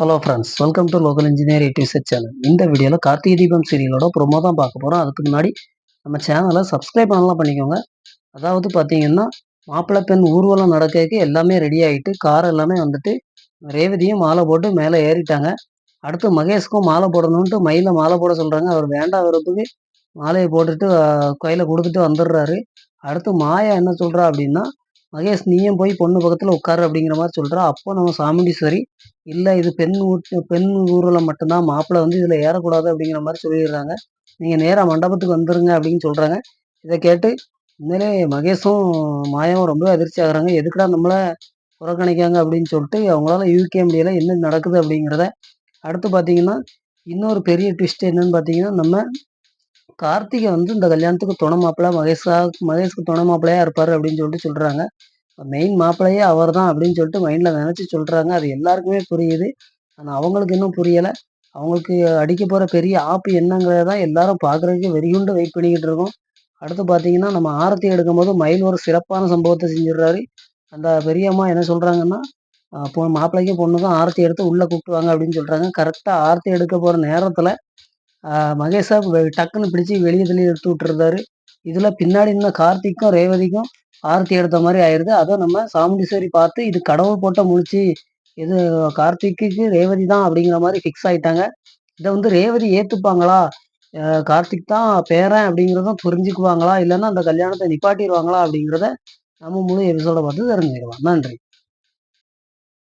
Hello friends welcome to local engineer YouTuber channel இந்த வீடியோவில் Karthigai Deepam சீரியலோட promo தான் பார்க்க போகிறோம் அதுக்கு முன்னாடி நம்ம சேனலை சப்ஸ்கிரைப் பண்ணலாம் பண்ணிக்கோங்க. அதாவது பார்த்தீங்கன்னா மாப்பிள்ளை பெண் ஊர்வலம் நடக்கிறதுக்கு எல்லாமே ரெடி ஆகிட்டு கார் எல்லாமே வந்துட்டு ரேவதியும் மாலை போட்டு மேலே ஏறிட்டாங்க. அடுத்து மகேஷ்க்கும் மாலை போடணுன்ட்டு மயில மாலை போட சொல்கிறாங்க அவர் வேண்டாம் விருப்பத்துக்கு மாலையை போட்டுட்டு கையில் கொடுத்துட்டு வந்துடுறாரு. அடுத்து மாயா என்ன சொல்கிறா அப்படின்னா மகேஷ் நீயும் போய் பொண்ணு பக்கத்தில் உட்காரு அப்படிங்கிற மாதிரி சொல்கிறா அப்போ நம்ம சாமுண்டீஸ்வரி இல்லை இது பெண் பெண் ஊரில் மட்டும்தான் மாப்பிள்ளை வந்து இதில் ஏறக்கூடாது அப்படிங்கிற மாதிரி சொல்லிடுறாங்க. நீங்கள் நேராக மண்டபத்துக்கு வந்துடுங்க அப்படின்னு சொல்கிறாங்க இதை கேட்டு உண்மையிலே மகேஷும் மாயாவும் ரொம்ப அதிர்ச்சி ஆகுறாங்க. எதுக்குடா நம்மளை புறக்கணிக்காங்க அப்படின்னு சொல்லிட்டு அவங்களால யூகே முடியலை என்ன நடக்குது அப்படிங்கிறத அடுத்து பார்த்தீங்கன்னா இன்னொரு பெரிய ட்விஸ்ட் என்னன்னு பார்த்தீங்கன்னா நம்ம கார்த்திகை வந்து இந்த கல்யாணத்துக்கு துணை மாப்பிள்ளை மகேஷா மகேஷ்க்கு துணை மாப்பிள்ளையாக இருப்பார் அப்படின்னு சொல்லிட்டு சொல்கிறாங்க மெயின் மாப்பிள்ளையே அவர் தான் அப்படின்னு சொல்லிட்டு மைண்டில் நினச்சி சொல்கிறாங்க அது எல்லாருக்குமே புரியுது. ஆனால் அவங்களுக்கு இன்னும் புரியலை. அவங்களுக்கு அடிக்க போகிற பெரிய ஆப்பு என்னங்கிறத தான் எல்லாரும் பார்க்குறதுக்கு வெறிகுண்டு வெயிட் பண்ணிக்கிட்டு இருக்கோம். அடுத்து பார்த்தீங்கன்னா நம்ம ஆரத்தி எடுக்கும்போது மயில் ஒரு சிறப்பான சம்பவத்தை செஞ்சிடுறாரு. அந்த பெரியம்மா என்ன சொல்கிறாங்கன்னா பொ மாப்பிள்ளைக்கும் பொண்ணுக்கும் ஆரத்தி எடுத்து உள்ளே கூப்பிட்டுவாங்க அப்படின்னு சொல்கிறாங்க கரெக்டாக ஆரத்தி எடுக்க போகிற நேரத்தில் மகேஷா டக்குன்னு பிடிச்சி வெளியே தள்ளி எடுத்து விட்டுருந்தாரு. இதில் பின்னாடி இருந்த கார்த்திக்கும் ரேவதிக்கும் ஆரத்தி எடுத்த மாதிரி ஆயிடுது அதை நம்ம சாமுண்டீஸ்வரி பார்த்து இது கடவுள் போட்ட முழிச்சு இது கார்த்திக்கு ரேவதி தான் அப்படிங்கிற மாதிரி ஃபிக்ஸ் ஆயிட்டாங்க. இதை வந்து ரேவதி ஏற்றுப்பாங்களா கார்த்திக் தான் பேரன் அப்படிங்கிறதும் புரிஞ்சுக்குவாங்களா? இல்லைன்னா அந்த கல்யாணத்தை நிப்பாட்டிடுவாங்களா அப்படிங்கிறத நம்ம முழு எபிசோட பார்த்து தெரிஞ்சுக்கலாம் நன்றி.